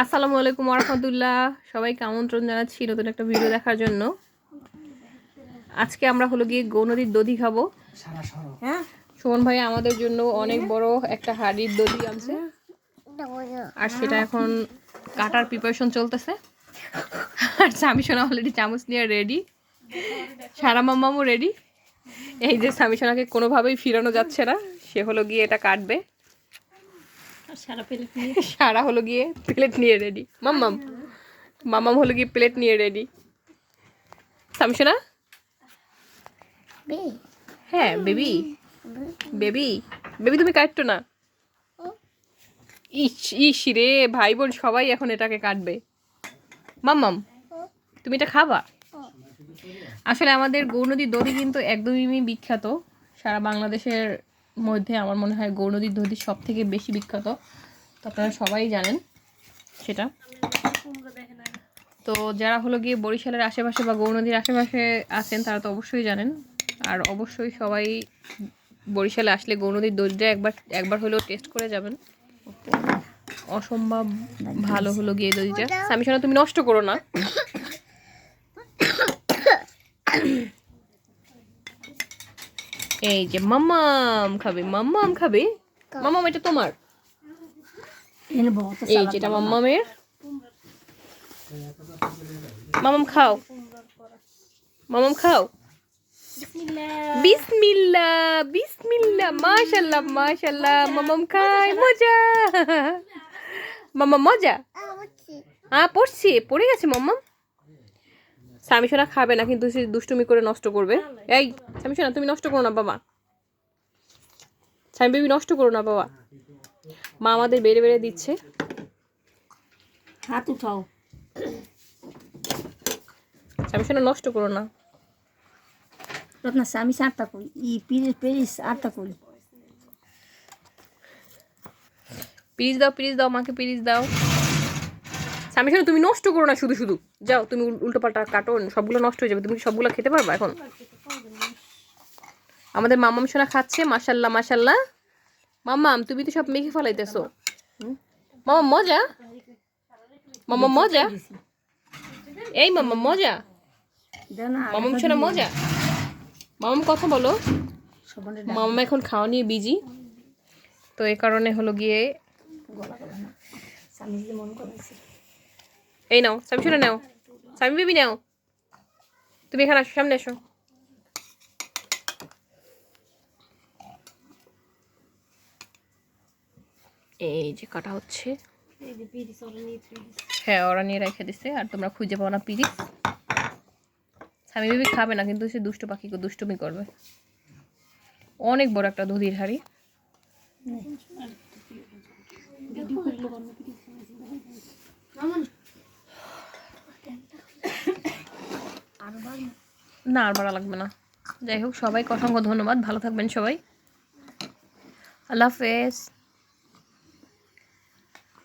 আসসালামু আলাইকুম রহমতুল্লাহ সবাইকে আমন্ত্রণ জানাচ্ছি নতুন একটা ভিডিও দেখার জন্য। আজকে আমরা হলো গিয়ে গৌনদীর দধি খাব। সারা সুমন ভাই আমাদের জন্য অনেক বড় একটা হাড়ির দধি আনছে। আর সেটা এখন কাটার প্রিপারেশন চলতেছে। আর স্বামী সোনা অলরেডি চামচ নিয়ে রেডি সারা মাম্মামও রেডি এই যে স্বামী সোনাকে কোনোভাবেই ফিরানো যাচ্ছে না। সে হলো গিয়ে এটা কাটবে। সারা প্লেট নিয়ে। সারা হলো গিয়ে প্লেট নিয়ে রেডি মাম্মাম। মাম্মাম হলো গিয়ে প্লেট নিয়ে রেডি স্বামী সোনা হ্যাঁ বেবি বেবি বেবি তুমি কাটতো না? ইস ইস রে ভাই বোন সবাই এখন এটাকে কাটবে। মাম্মাম তুমি এটা খাবা? আসলে আমাদের গৌনদীর দধি কিন্তু একদমই বিখ্যাত। সারা বাংলাদেশের মধ্যে আমার মনে হয় গৌনদীর দধি সব থেকে বেশি বিখ্যাত। তো আপনারা সবাই জানেন সেটা। তো যারা হলো গিয়ে বরিশালের আশেপাশে বা গৌনদীর আশেপাশে আছেন, তারা তো অবশ্যই জানেন। আর অবশ্যই সবাই বরিশালে আসলে গৌনদীর দইটা একবার একবার হলেও টেস্ট করে যাবেন। অসম্ভব ভালো হলো গিয়ে দইটা আমি তুমি নষ্ট করো না। এই যে মাম্মাম খাবে মাম্মাম খাবে? মাম্মাম এটা তোমার। এই যেটা মাম্মামের। মামাম খাও। মামাম খাও। বিসমিল্লা বিসমিল্লা মাশাল্লাহ মাশাল্লাহ মামাম খায় মজা। মামা মজা? হ্যাঁ পড়ছি পড়ে গেছে মাম্মাম? স্বামী সোনা খাবে না কিন্তু সে দুষ্টুমি করে নষ্ট করবে। এই স্বামী সোনা তুমি নষ্ট করো না বাবা। স্বামী বেবি নষ্ট করো না বাবা। মা আমাদের বেড়ে বেড়ে দিচ্ছে। হাত উঠাও। স্বামী সোনা নষ্ট করো না। রত্না করি। ই পিরিস পিরিস আটটা করি। পিরিচ দাও দাও মাকে পিরিচ দাও। স্বামী সোনা তুমি নষ্ট করো না শুধু শুধু। যাও, তুমি উল্টো পাল্টা কাটো, সবগুলো নষ্ট হয়ে যাবে। তুমি সবগুলো খেতে পারবা এখন? আমাদের মামাম সোনা খাচ্ছে মাসাল্লাহ মাসাল্লাহ মাম্মাম তুমি তো সব মেখে ফেলাইতেছো। মামা মজা? মামা মজা? এই মামা মজা? মামাম সোনা, মজা? মামাম, কথা বলো। মামা এখন খাওয়া নিয়ে বিজি তো এ কারণে হলো গিয়ে স্বামী মন করেছে এই নাও, স্বামী শুনে নাও। স্বামী বেবি নাও। তুমি এখানে আসো, সামনে এসো এই যে কাটা হচ্ছে। হ্যাঁ ওরা নিয়ে রেখে দিছে, আর তোমরা খুঁজে পাও না পিরিস। স্বামী বেবি খাবে না, কিন্তু সে দুষ্ট পাখি দুষ্টুমি করবে। অনেক বড় একটা দধির হাড়ি। না, আর বাড়া লাগবে না। যাই হোক, সবাইকে অসংখ্য ধন্যবাদ। ভালো থাকবেন সবাই। আল্লাহ হাফেজ।